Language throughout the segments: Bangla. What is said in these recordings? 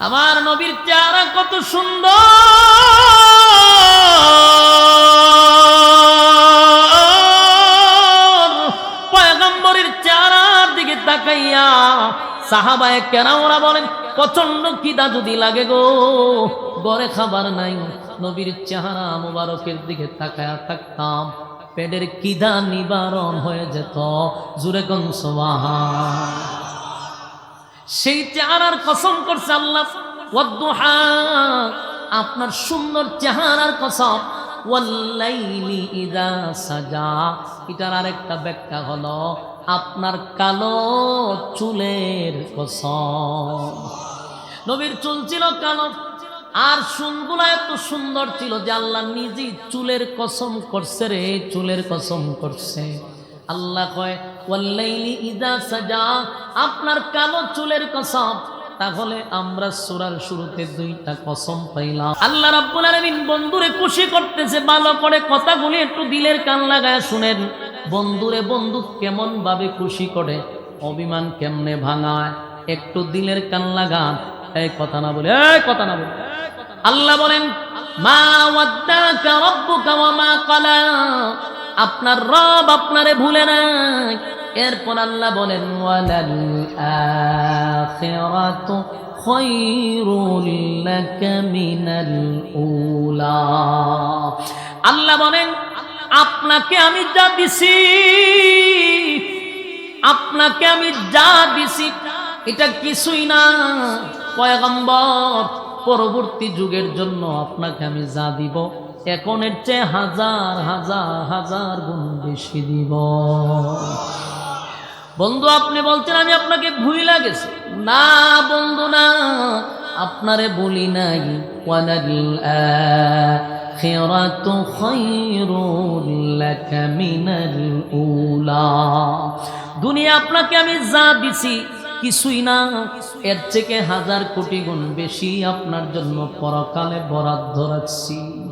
আমার নবীর চেহারা কত সুন্দর। পয়গম্বরের চেহারার দিকে তাকাইয়া সাহাবায়ে কেরামরা বলেন প্রচণ্ড খিদা যদি লাগে গো? গড়ে খাবার নাই। নবীর চেহারা মুবারকের দিকে তাকায়া থাকতাম। পেটের কিদা নিবারণ হয়ে যেত। জুরে কন সোবাহান। সেই চেহারার কসম করছে আল্লাহ। আপনার সুন্দর চেহারার কসম। সাজা। এটার আরেকটা ব্যাখ্যা হলো, আপনার কালো চুলের কসম। নবীর চুল ছিল কালো, আর চুলগুলো এত সুন্দর ছিল যে আল্লাহ নিজেই চুলের কসম করছে রে, চুলের কসম করছে। আল্লাহ কয় আপনার কালো চুলের কসম। তাহলে আমরা সূরার শুরুতে দুইটা কসম পাইলাম। আল্লাহ রাব্বুল আলামিন বন্ধুরে খুশি করতেছে, ভালো করে কথাগুলি একটু দিলের কান লাগায় শুনেন। বন্ধুরে বন্ধু কেমন ভাবে খুশি করে, অভিমান কেমনে ভাঙায়, একটু দিলের কান লাগান। এই কথা না বলে, এই কথা না বলে। আল্লাহ বলেন, মা ওয়াদ্দাকা রাব্বুকা ওয়া মা ক্বালা। আপনার রব আপনারে ভুলে নাই এরপর আল্লাহ বলেন মিনাল উলা। আল্লাহ বলেন, আপনাকে আমি যা দিছি, আপনাকে আমি যা দিছি, এটা কিছুই না। পয়গম্বর, পরবর্তী যুগের জন্য আপনাকে আমি যা দিব এখনের চেয়ে হাজার হাজার হাজার গুণ বেশি দিব। বন্ধু, আপনি বলছেন, আমি আপনাকে ভুইলা গেছি। না, বন্ধু, না। আপনারে বলি নাই আখিরাতু খায়রুল লাকা মিনাল উলা। দুনিয়া আপনাকে আমি যা দিছি, কিছুই না। এর থেকে হাজার কোটি গুণ বেশি আপনার জন্য পরকালে বরাদ্দ রাখছি।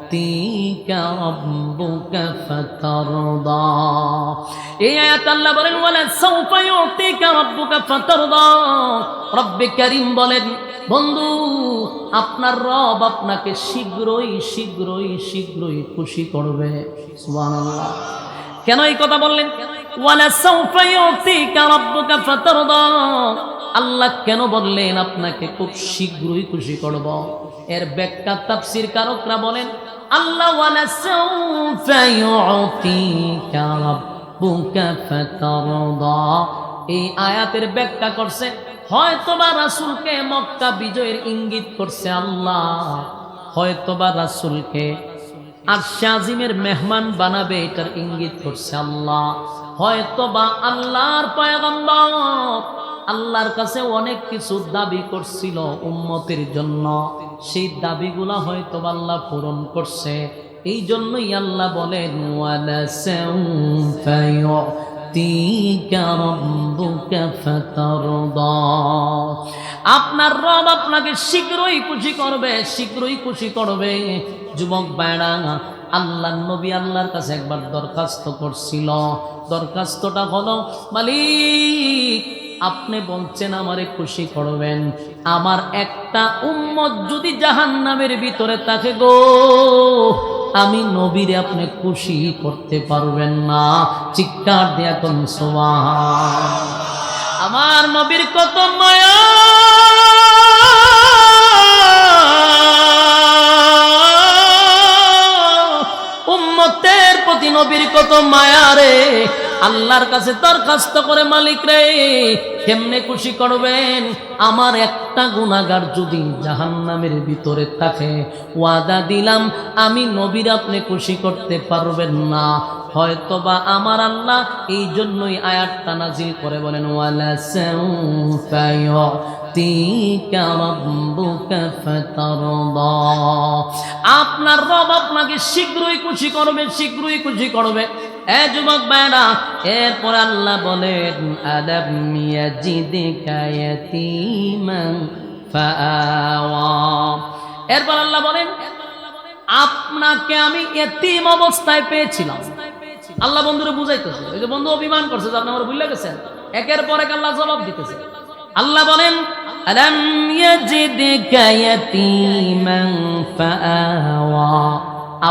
কারীম বলেন, বন্ধু, আপনার রব আপনাকে শীঘ্রই শীঘ্রই শীঘ্রই খুশি করবে। কেন এই কথা বললেন? আল্লাহ কেন বললেন, আপনাকে খুব শীঘ্রই খুশি করব? এর ব্যাখ্যা তাফসীর কারকরা বলেন, আল্লাহ ওয়ালা সাউফা ইউতিকা রাব্বুকা ফাতারদা। এই আয়াতের ব্যাখ্যা করছে, হয়তোবা রাসূলকে মক্কা বিজয়ের ইঙ্গিত করছে আল্লাহ। হয়তোবা রাসূলকে আর শাজিমের মেহমান বানাবে এটার ইঙ্গিত করছে আল্লাহ। হয়তোবা আল্লাহর পয়গম্বর আল্লাহর কাছে অনেক কিছু দাবি করছিল উম্মতের জন্য। সেই দাবিগুলা হয়তো আল্লাহ পূরণ করছে। এই জন্যই আল্লাহ বলেন আপনার রব আপনাকে শীঘ্রই খুশি করবে, শীঘ্রই খুশি করবে। যুবক বেড়া আল্লাহ নবী আল্লাহর কাছে একবার দরখাস্ত করছিল। দরখাস্তটা হলো, মালিক আপনি বলছেন, আমারে খুশি করবেন। আমার একটা উম্মত যদি জাহান নামের ভিতরে থাকে গো, আমি নবীরে আপনি খুশি করতে পারবেন না। চিৎকার দেয়া কোন আমার নবীর কত মায়া। উম্মতের প্রতি নবীর কত মায়া রে। আল্লাহর কাছে দরখাস্ত করে মালিক রে, কেমনে খুশি করবেন? আমার একটা গুণাগার যদি জাহান্নামের ভিতরে থাকে, ওয়াদা দিলাম, আমি নবীর আপনি খুশি করতে পারবেন না। হয়তোবা আমার আল্লাহ এই জন্যই আয়াতটা নাজিল করে বলেন আপনার রব আপনাকে শীঘ্রই খুশি করবে, শীঘ্রই খুশি করবে। এ যুবক ভাইরা, এরপর আল্লাহ বলেন আদাব মিয়া জিদিকায়তিমান এরপর আল্লাহ বলেন, আপনাকে আমি এতিম অবস্থায় পেয়েছিলাম। আল্লাহ বন্ধুরা বুঝাইতেছে, ওই যে বন্ধু অভিমান করছে যে আপনি আমার ভুলে গেছেন। একের পর এক আল্লাহ জবাব দিতেছে। আল্লাহ বলেন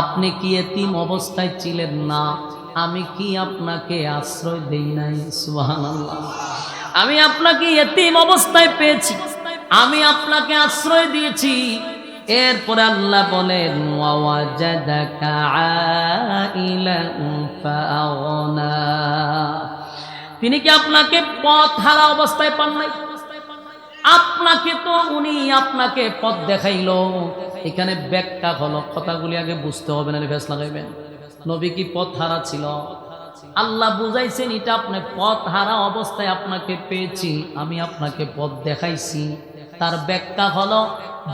আপনি কি এতিম অবস্থায় ছিলেন না? আমি কি আপনাকে আশ্রয় দেই নাই? সুবহানাল্লাহ। আমি আপনাকে এতিম অবস্থায় পেয়েছি। আমি আপনাকে আশ্রয় দিয়েছি। এরপরে আল্লাহ বলেন তিনি কি আপনাকে পথ হারা অবস্থায় পান নাই? আপনাকে তো উনি আপনাকে পথ দেখাইলো। এখানে ব্যাখ্যা হলো, কথাগুলি আগে বুঝতে হবে না ফেস লাগাইবেন নবী কি পথ হারা ছিল? আল্লাহ বুঝাইছেন, এটা আপনি পথ হারা অবস্থায় আপনাকে পেয়েছি, আমি আপনাকে পথ দেখাইছি। তার ব্যাখ্যা হলো,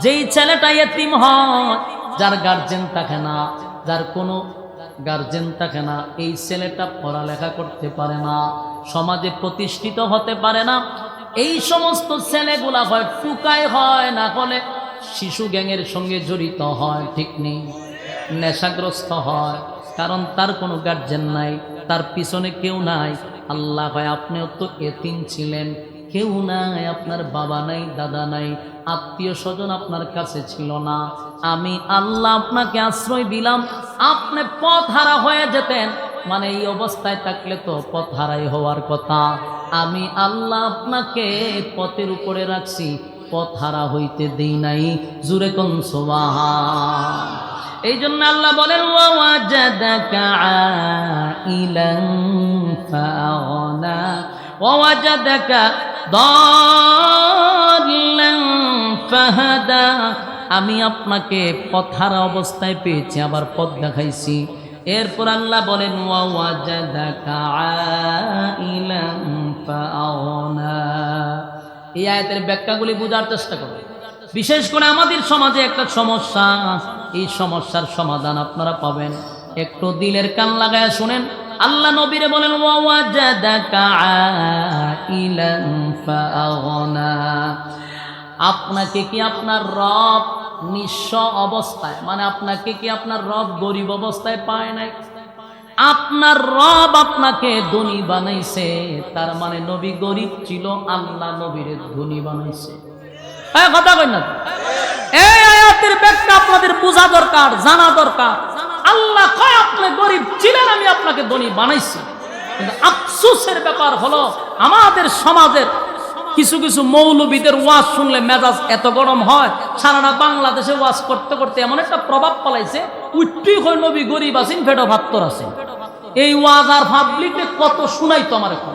যেই ছেলেটা এতিম হয়, যার গার্জেন থাকে না, যার কোনো গার্জেন থাকে না, এই ছেলেটা পড়ালেখা করতে পারে না, সমাজে প্রতিষ্ঠিত হতে পারে না। এই সমস্ত ছেলেগুলা হয় টুকাই হয়, না হলে শিশু গ্যাংয়ের সঙ্গে জড়িত হয়, ঠিক নেই। নেশাগ্রস্ত হয় কারণ তার কোনো গার্জেন নাই, তার পিছনে কেউ নাই। আল্লাহ হয় আপনিও তো এতিম ছিলেন, কেউ নাই, আপনার বাবা নাই, দাদা নাই, আত্মীয় স্বজন আপনার কাছে ছিল না। আমি আল্লাহ আপনাকে আশ্রয় দিলাম, আপনি পথ হারা হয়ে যেতেন। মানে এই অবস্থায় থাকলে তো পথ হারাই হওয়ার কথা। আমি আল্লাহ আপনাকে পথের উপরে রাখছি পথ হারা হইতে দেই নাই জুরে কোন সোবাহা। এই জন্য আল্লাহ বলেন আমি আপনাকে পথারা অবস্থায় পেয়েছি, আবার পথ দেখাইছি। এরপর আল্লাহ বলেন ওয়াজাদাকা আইলান ফাআগনা এই আয়াতের ব্যাখ্যাগুলি বোঝার চেষ্টা করুন বিশেষ করে আমাদের সমাজে একটা সমস্যা, এই সমস্যার সমাধান আপনারা পাবেন। একটু দিলের কান লাগায় শুনেন। আল্লাহ নবীরে বলেন আপনাকে কি আপনার রব নিঃস্ব অবস্থায় মানে আপনাকে কি আপনার রব গরিব অবস্থায় পায় নাই? আপনার রব আপনাকে ধনী বানাইছে, তার মানে নবী গরিব ছিল, আল্লাহ নবীরে ধনী বানাইছে। হ্যাঁ কথা কই না। এই আয়াতের ব্যাখ্যা আপনাদের বোঝা দরকার, জানা দরকার। আল্লাহ কয়, আপনি গরিব ছিলেন, আমি আপনাকে ধনী বানাইছি। কিন্তু আফসোসের ব্যাপার হলো, আমাদের সমাজের কিছু কিছু মৌলবীদের ওয়াজ শুনলে মেজাজ এত গরম হয়, সারাটা বাংলাদেশে ওয়াজ করতে করতে এমন একটা প্রভাব পলাইছে উঠি হয় নবী গরিব আছেন ফেটো ভাত্তর আছে এই ওয়াজ আর পাবলিকে কত শুনাইতো আমার এখন?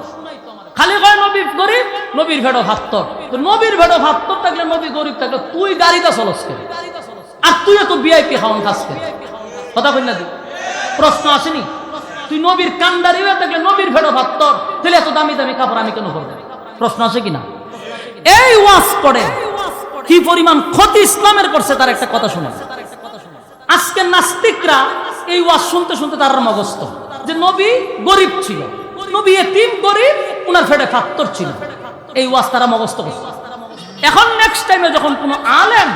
খালি কয় নবী গরিব, নবীর ভেড়ো ভাত্তর। তো নবীর ভেড়ো ভাত্তর থাকলে নবী গরিব থাকলে তুই গাড়িটা চলস কে আর তুই এত বিআইপি খাওয়ান খাস কে কথা কই না তুই? প্রশ্ন আসেনি? তুই নবীর কান্ডারি হয়ে থাকলে নবীর ভেড়ো ভাত্তর, তাহলে এত দামি দামি কাপড় আমি কেন করব প্রশ্ন আছে কিনা? এই ওয়াজ করে। কি পরিমাণ ক্ষতি ইসলামের করছে তার একটা কথা শুনে। আজকে নাস্তিকরা এই ওয়াজ শুনতে শুনতে তার মগস্ত যে নবী গরিব ছিল। নবী এতিম, গরিব, উনার ফেটে ফাত্তর ছিল। এই ওয়াজ তারা মগস্ত করছে। এখন নেক্সট টাইমে যখন কোনো আলেম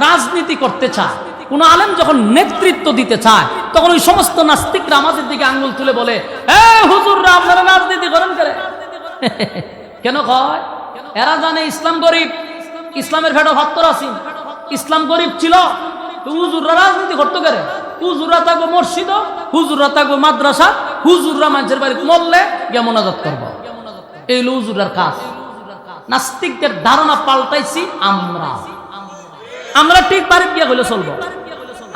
রাজনীতি করতে চায়, কোনো আলেম যখন নেতৃত্ব দিতে চায়, তখন ওই সমস্ত নাস্তিকরা আমাদের দিকে আঙ্গুল তুলে বলে হুজুররা আপনারা রাজনীতি করেন কেন কয়? এরা জানে ইসলাম গরিব, ইসলামের ভেটো ভাত্তর আসিন ইসলাম গরিব ছিল হুজুররা রাজনীতি করতে করে হুজুররা থাকব মসজিদ, হুজুররা থাকব মাদ্রাসা, হুজুররা মানুষের বাড়ি মরলে গিয়ে মোনাজাত করব। এই হলো হুজুরের কাজ। নাস্তিকদের ধারণা পাল্টাইছি আমরা। আমরা ঠিক বাড়ি গিয়ে হইলে চলবো।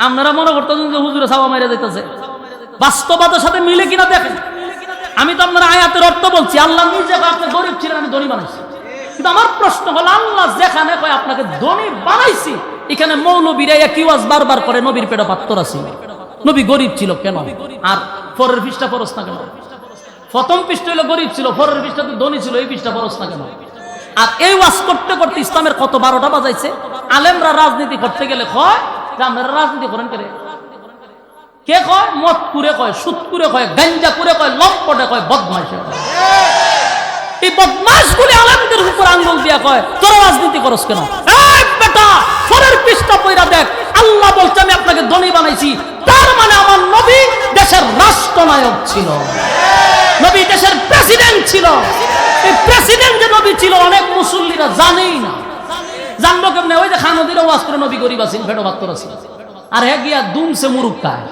আপনারা মনে করতেছেন যে হুজুরে সাবা মাইরা যাইতেছে। বাস্তবতার সাথে মিলে কিনা দেখেন। আমি তো আপনার আয়াতের অর্থ বলছি, আল্লাহ নিজে আপনি গরিব ছিলেন, আমি ধনী বানাইছি কিন্তু আমার প্রশ্ন হলো, আল্লাহ যেখানে কয় আপনাকে ধনী বানাইছি, এখানে মৌলবীরা কি ওয়াজ বারবার করে, নবীর পেটে পাত্তর আছে। নবী গরিব ছিল কেন? আর পরের পৃষ্ঠা পরস না কেন? প্রথম পৃষ্ঠা হলো গরিব ছিল পরের পৃষ্ঠা তো ধনী ছিল, এই পৃষ্ঠা পরস না কেন? আর এই ওয়াজ করতে করতে ইসলামের কত বারোটা বাজাইছে? আলেমরা রাজনীতি করতে গেলে কয় যে আপনারা রাজনীতি করেন কে কে কয়? মদ কুরে কয় সুদ কুরে কয় গাঞ্জা কুরে কয়, লম্পটে কয়, বদমাইশে কয়। এই বদমাস গুলি আলেমদের উপর আঙ্গুল দিয়া কয়, তোরা রাজনীতি করস কেন? এই দেখ। আল্লাহ বলছে, আমি আপনাকে ধনী বানাইছি। তার মানে আমার নবী দেশের নবী দেশের প্রেসিডেন্ট ছিল। প্রেসিডেন্ট যে নবী ছিল, অনেক মুসল্লিরা জানেই না। জানব কেমনে? ওই যে খানদির নবী গরিব আছেন বাত্তর আছে আর হ্যাঁ গিয়া দুমছে মুরুক খায়।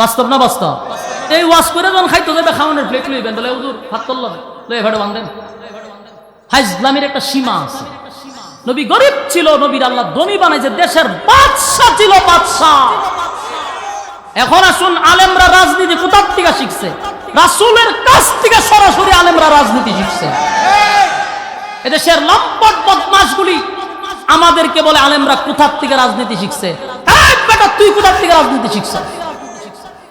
বাস্তব না বাস্তব? এই ওয়াজ করে যখন খাইতো যাবে খাওয়ানোর প্লেট লইবেন, বলে হাত করল হাইজলামের একটা সীমা আছে। নবী গরিব ছিল, নবীর আল্লাহ বানাইছে দেশের বাদশাহ ছিল বাদশাহ। এখন আসুন আলেমরা রাজনীতি কোথার থেকে শিখছে? রাসূলের কাছ থেকে সরাসরি আলেমরা রাজনীতি শিখছে। এদেশের লম্পট বদমাসগুলি আমাদেরকে বলে আলেমরা কোথার থেকে রাজনীতি শিখছে? বেটা, তুই কোথার থেকে রাজনীতি শিখছ?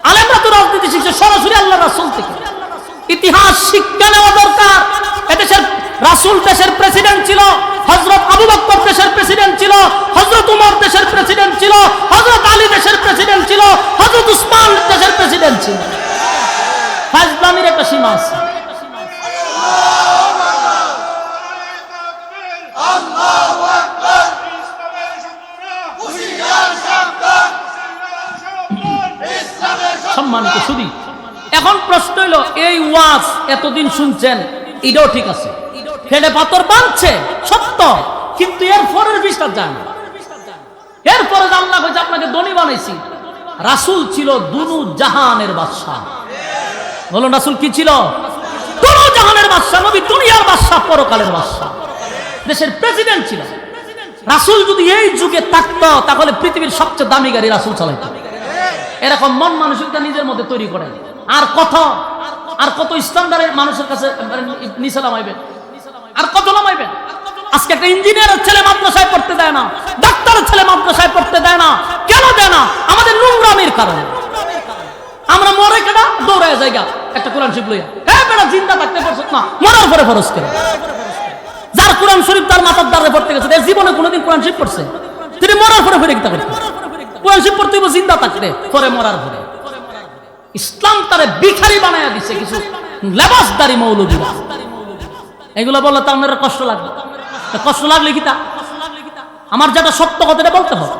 আলেমরা তো রাজনীতি শিখছে সরাসরি আল্লাহ রাসুল থেকে। ইতিহাস শিক্ষা নেওয়া রাসূল দেশের প্রেসিডেন্ট ছিল, হযরত আবু বকর দেশের প্রেসিডেন্ট ছিল, হযরত উমর দেশের প্রেসিডেন্ট ছিল, হযরত আলী দেশের প্রেসিডেন্ট ছিল, হযরত উসমান দেশের প্রেসিডেন্ট ছিল। ফাজলামির একটা সীমা আছে। সম্মানিত শুধু এখন প্রশ্ন হলো এই ওয়াজ এতদিন শুনছেন, এটাও ঠিক আছে। ফেলে পাথর বাঁধছে, সত্য। কিন্তু এর পরের বিশ্বাস যায় না এরপরে আল্লাহ হয়েছে আপনাকে দনি বানাইছি। রাসুল ছিল দুনু জাহানের বাদশাহ। বলুন, রাসুল কি ছিল? দুনু জাহানের বাদশাহ, নবী দুনিয়ার বাদশাহ, পরকালের বাদশাহ। দেশের প্রেসিডেন্ট ছিল। রাসুল যদি এই যুগে থাকতো, তাহলে পৃথিবীর সবচেয়ে দামি গাড়ি রাসুল চালাইতো। এরকম মন মানসিকতা নিজের মধ্যে তৈরি করে। আর কত আর কত স্ট্যান্ডার্ডের মানুষের কাছে নিচে নামাইবেন আর কত নামাইবেন আজকে একটা ইঞ্জিনিয়ারের ছেলে মাদ্রাসায় পড়তে দেয় না, ডাক্তারের ছেলে মাদ্রাসায় পড়তে দেয় না, কেন দেয় না? আমাদের নোংরামির কারণে। আমরা মরে কেনা দৌড়ায় জায়গা। একটা কোরআন শিব লইয়া। হ্যাঁ বেটা জিন্দা থাকতে পারছ না, মরার পরে ফরজ কেন যার কোরআন শরীফ তার মাথার দ্বারে পড়তে গেছে এর জীবনে কোনোদিন কোরআন শরীফ পড়ছে। তিনি মরার পরে ফিরে গীতা করতে কোরআন শরীফ পড়তে জিন্দা থাকতে পরে মরার পরে। ইসলাম তারে বিখারি বানায়া দিছে কিছু লেবাসদারি মৌলবীরা। এগুলো বললে তো আপনার কষ্ট লাগবে। কষ্ট লাগলে কি তা? আমার যেটা সত্য কথাটা বলতে হবে।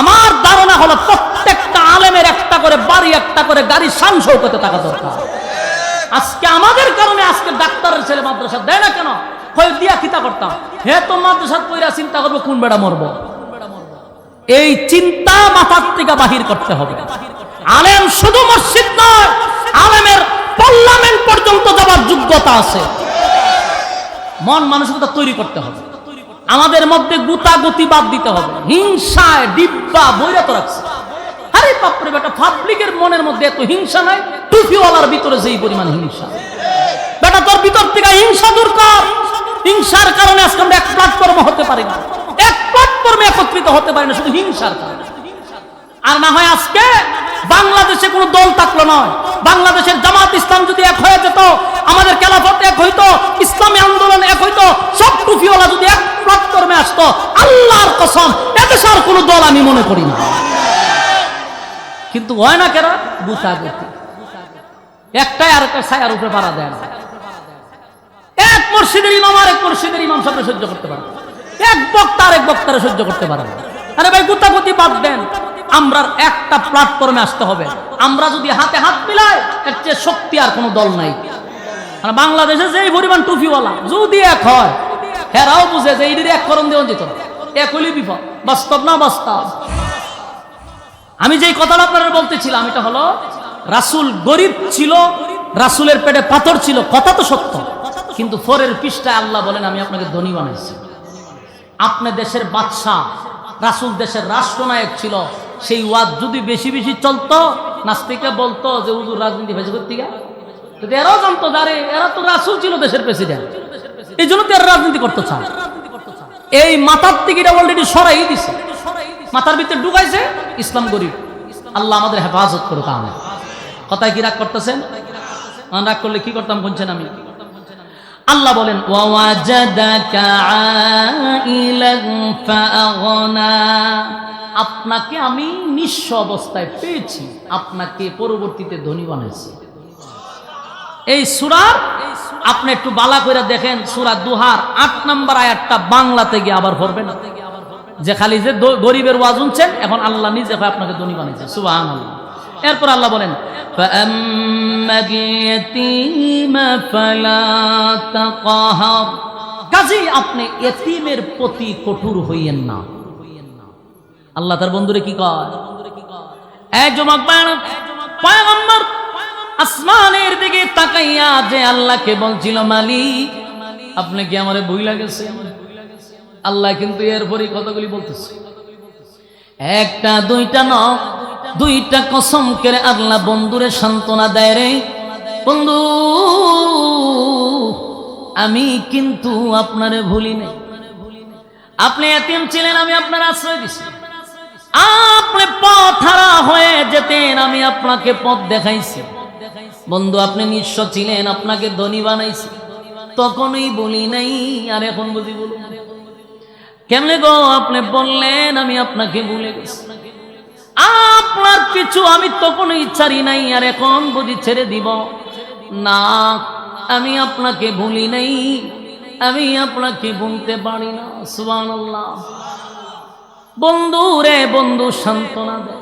আমার ধারণা হলো প্রত্যেকটা আলেমের একটা করে বাড়ি, একটা করে গাড়ি শান শৌকতে টাকা দরকার। আজকে আমাদের কারণে আজকে ডাক্তারের ছেলে মাদ্রাসা দেয় না কেন? হয় দিয়া কিতা করতাম? হে, তো মাদ্রাসা কইরা চিন্তা করব কোন বেড়া মরবো? এই চিন্তা মাথার থেকে বাহির করতে হবে। আলেম শুধু মসজিদ নয়, আলেমের পার্লামেন্ট পর্যন্ত যাবার যোগ্যতা আছে। মন মানসিকতা তৈরি করতে হবে। আমাদের মধ্যে গুতাগুতি বাদ দিতে হবে। হিংসায় ডিব্বা বৈরত রাখছে। আরে বাপরে বেটা পাবলিকের মনের মধ্যে এত হিংসা নাই? টুপিওয়ালার ভিতরে যেই পরিমাণ হিংসা। বেটা, তোর ভিতর থেকে হিংসা দূর কর। হিংসার কারণে আজকে আমরা এক প্ল্যাটফর্মে হতে পারি না। এক প্ল্যাটফর্মে একত্রিত হতে পারি না, শুধু হিংসার কারণে। আর না হয় আজকে বাংলাদেশে কোনো দল থাকল নয়। বাংলাদেশের জামাত ইসলাম যদি এক হয়ে যেত, আমাদের খেলাফত এক হইতো, ইসলামী আন্দোলন হইতো, সব টুফিওয়ালা যদি এক প্ল্যাটফর্মে আসতো, আল্লাহর কসম কোনো দল আমি মনে করি না। কিন্তু হয় না কেন? গুতা গুতি একটাই আর একটা ছায়ার উপরে পাড়া দেয় না। এক মসজিদের ইমাম আর এক মসজিদের ইমাম সহ্য করতে পারে এক বক্তা আর এক বক্তারে সহ্য করতে পারে না। আরে ভাই, গুতাগুতি বাদ দেন। আমরা একটা প্ল্যাটফর্মে আসতে হবে। আমরা যদি হাতে হাত মিলাই, এর চেয়ে শক্তি আর কোনো দল নাই। আর বাংলাদেশে যেই পরিমাণ টুফিওয়ালা যদি এক হয়, হেরাও বুঝে যে এইটির এক করণ দেওয়া যেত। এক হইলে বিপদ। বাস্তব না বাস্তব? আমি যেই কথাটা আপনারা বলতেছিলাম, এটা হলো, রাসুল গরিব ছিল, রাসুলের পেটে পাথর ছিল, কথা তো সত্য। কিন্তু ফোরের পৃষ্ঠায় আল্লাহ বলেন, আমি আপনাকে ধনী বানাইছি। আপনি দেশের বাদশাহ, রাসুল দেশের রাষ্ট্রনায়ক ছিল, সেই ওয়াদ যদি বেশি বেশি চলতো নাস্তিকা বলতো যে, হুজুর, রাজনীতি হয়েছে করতে কিন্তু এরাও জানতো যারে এরা তো রাসুল ছিল দেশের প্রেসিডেন্ট এই জন্য তো এরা রাজনীতি করতে চায়। এই মাথার অলরেডি সরাই দিছে। মাথার ভিতরে ইসলাম গরিব। আল্লাহ আমাদের হেফাজত করুক আমি কথায় কি রাগ করতেছেন? রাগ করলে কি করতাম বলছেন আমি? আল্লাহ বলেন আপনাকে আমি নিঃস্ব অবস্থায় পেয়েছি। আপনাকে পরবর্তীতে ধনী বানাইছি। এই সুরার আপনি একটু বালা করে দেখেন, সুরা দুহার, আট নম্বর আয়ারটা বাংলাতে গিয়ে আবার ভরবে না যে খালি যে গরিবের ওয়াজুনছেন এখন আল্লাহ নিজে হয় আপনাকে ধনী বানিয়েছে সুবাহ এরপর আল্লাহ বলেন কাজেই আপনি এতিমের প্রতি কঠোর হইয়েন না। আল্লাহ তার বন্ধুরে কি কয়? এক জমাক পায় আসমানের দিকে তাকাইয়া যে আল্লাহকে বলছিল, মালিক, আপনি কি আমারে বই লাগেছে আল্লাহ কিন্তু এরপরই কতগুলি বলতেছে। একটা, দুইটা ন, দুইটা কসম করে আল্লাহ বন্ধুরে সান্ত্বনা দেয় রে। বন্ধু, আমি কিন্তু আপনারে ভুলি নাই। আপনি এতিম ছিলেন, আমি আপনার আশ্রয় দিছি। আপনি পথ হারা হয়ে যেতেন, আমি আপনাকে পথ দেখাইছি। বন্ধু, আপনি নিঃস্ব ছিলেন, আপনাকে ধনী বানাইছি। তখনই বলি নাই, আর এখন বুঝি বলুন। কেমনে গো আপনি বললেন, আমি আপনাকে ভুলে গেছি। আপনার কিছু আমি তখনই ছাড়ি নাই, আর এখন বুঝি ছেড়ে দিব। না, আমি আপনাকে ভুলি নাই, আমি আপনাকে ভুলতে পারি না, সুবহানাল্লাহ। বন্ধু রে, বন্ধু, সান্ত্বনা দে।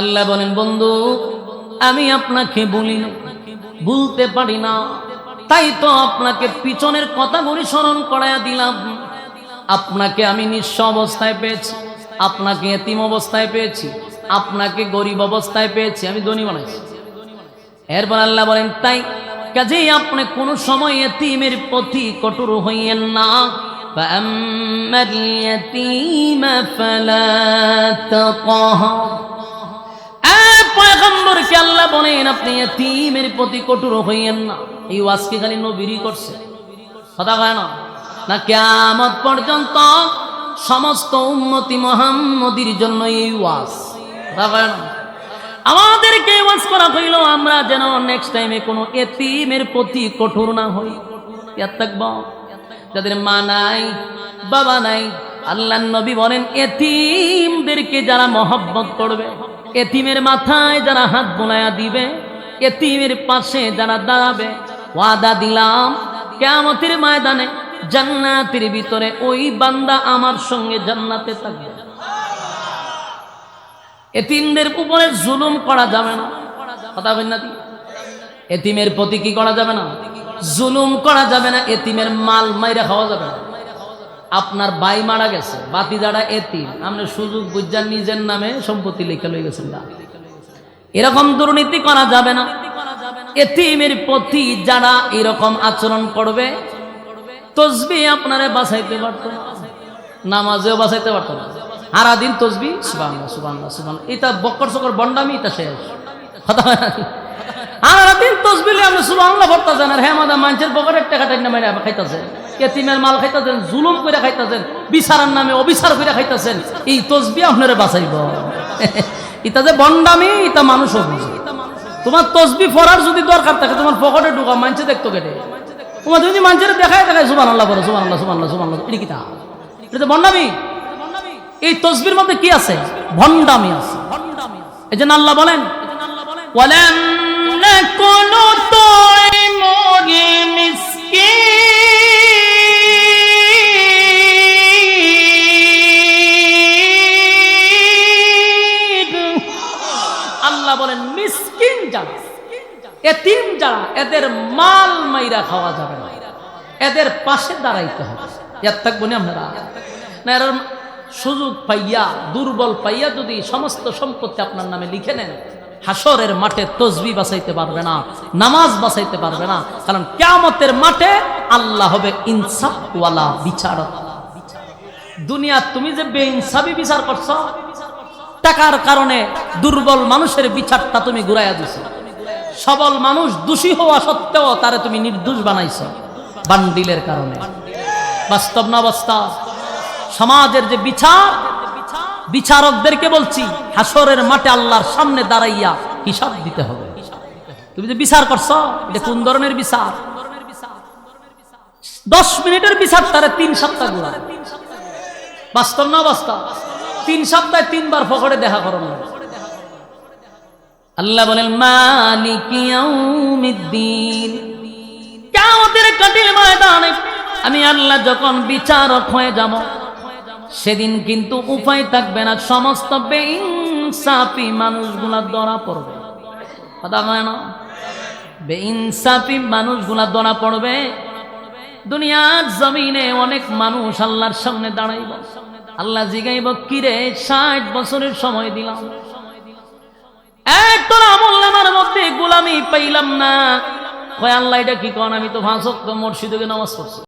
আল্লাহ বলেন, বন্ধু আমি আপনাকে বলি না ভুলতে পারি না তাই তো আপনাকে পিছনের কথাগুলি স্মরণ করাইয়া দিলাম আপনাকে আমি নিঃস্ব অবস্থায় পেয়েছি আপনাকে এতিম অবস্থায় পেয়েছি আপনাকে গরিব অবস্থায় পেয়েছি আমি ধনী বানাইছি এরপর আল্লাহ বলেন তাই কাজেই আপনি কোন সময় এতিমের প্রতি কঠোর হইয়েন না فأما اليتيم فلا تقهر এই পয়গম্বরকে আল্লাহ বলেন, আপনি এতিমের প্রতি কঠোর হইয়েন না। এই ওয়াজকে খালি নবীরই করছে। কথা কয় না? না, কেয়ামত পর্যন্ত সমস্ত উন্মতি মোহাম্মদির জন্য এই ওয়াজ। কথা কয় না? আমাদেরকে ওয়াজ করা হইল, আমরা যেন নেক্সট টাইমে কোনো এতিমের প্রতি কঠোর না হই। ইয়াদ থাকব যাদের মা নাই, বাবা নাই আল্লাহ নবী বলেন, এতিমদেরকে যারা মহব্বত করবে এতিমের মাথায় যারা হাত বোলায়া দিবে, এতিমের পাশে যারা দাঁড়াবে, ওয়াদা দিলাম কেমতের ময়দানে জান্নাতের ভিতরে ওই বান্দা আমার সঙ্গে জান্নাতে থাকবে। এতিমদের উপরে জুলুম করা যাবে না। কথা বল না এতিমের প্রতি কি করা যাবে না? জুলুম করা যাবে না, এতিমের মাল মাইরা খাওয়া যাবে না। আপনার বাই মারা গেছে বাতি যারা এতিম। আপনি সুযোগ বুঝান নিজের নামে সম্পত্তি লিখে লই গেছেন গা। এরকম দুর্নীতি করা যাবে না। এতিমের প্রতি যারা এরকম আচরণ করবে, তসবি আপনারে বাঁচাইতে পারতো না। নামাজেও বাঁচাইতে পারতো না। সারাদিন তসবি সুবাংলা সুবাংলা সুবাংলা এটা বক্কর চকর বন্ডামি, এটা শেষ। কথা দিন না? তসবি আপনি সুবাংলা ভরতেছেন আর হ্যাঁ মাদা মানুষের পকেটের টাকা মাইরা খাইতেছেন। এতিমের মাল খাইতেছেন, জুলুম করে খাইতেছেন, বিচারের নামে অবিচার করে খাইতেছেন, এই তসবি আপনারে বাঁচাইব। এটা যে বন্ডামি এটা মানুষও বুঝে। তোমার তসবি ফরার যদি দরকার থাকে, তোমার পকেটে ঢুকা মানছে দেখতো কেটে। তোমার যদি মানুষের দেখায় দেখায় সুবান আল্লাহ বলো সুবান আল্লাহ সুবান আল্লাহ সুবান আল্লাহ এটা কি তা? এটা তো ভণ্ডামি এই তসবির মধ্যে কি আছে? ভণ্ডামি আছে। এই জন্য আল্লাহ বলেন বলেন কোন আল্লাহ এতিম যারা, এদের মাল মাইরা খাওয়া যাবে না। এদের পাশে দাঁড়াইতে হবে। ইয়ার থাকব না আপনারা না সুযোগ পাইয়া, দুর্বল পাইয়া যদি সমস্ত সম্পত্তি আপনার নামে লিখে নেন হাসরের মাঠে তসবি বাঁচাইতে পারবে না, নামাজ বাঁচাইতে পারবে না, কারণ কেয়ামতের মাঠে আল্লাহ হবে ইনসাফওয়ালা, বিচারক। দুনিয়া, তুমি যে বেইনসাফি বিচার করছ, টাকার কারণে দুর্বল মানুষের বিচারটা তুমি ঘুরাইয়া দিছো। সবল মানুষ দোষী হওয়া সত্ত্বেও তারে তুমি নির্দোষ বানাইছো, বান্ডিলের কারণে। বাস্তব না বাস্তব সমাজের যে বিচার, বিচারকদেরকে বলছি, হাসরের মাঠে আল্লাহর সামনে দাঁড়াইয়া হিসাব দিতে হবে। তুমি যে বিচার করছ, এটা কোন ধরনের বিচার? দশ মিনিটের বিচার তারা তিন সপ্তাহ বাস্তব না বাস্তব তিন সপ্তাহে তিনবার ফকরে দেখা করো না। আল্লাহ বলেন, মালিক ইয়াউমিদ্দিন। কিয়ামতের কঠিন ময়দানে আমি আল্লাহ যখন বিচারক হয়ে যাব, সেদিন কিন্তু উপায় থাকবে না, সমস্ত বেইনসাফি মানুষগুলা ধরা পড়বে। কথা হয় না? বেইনসাফি মানুষগুলা ধরা পড়বে। দুনিয়ার জমিনে অনেক মানুষ আল্লাহর সামনে দাঁড়াইব। আল্লাহ জিগাইব, কিরে, ষাট বছরের সময় দিলাম। এক তোর আমল আমার মধ্যে গোলামি পাইলাম না। কয় আল্লাহ এটা কি কন? আমি তো ভাঁসক মসজিদে নামাজ পড়ছি।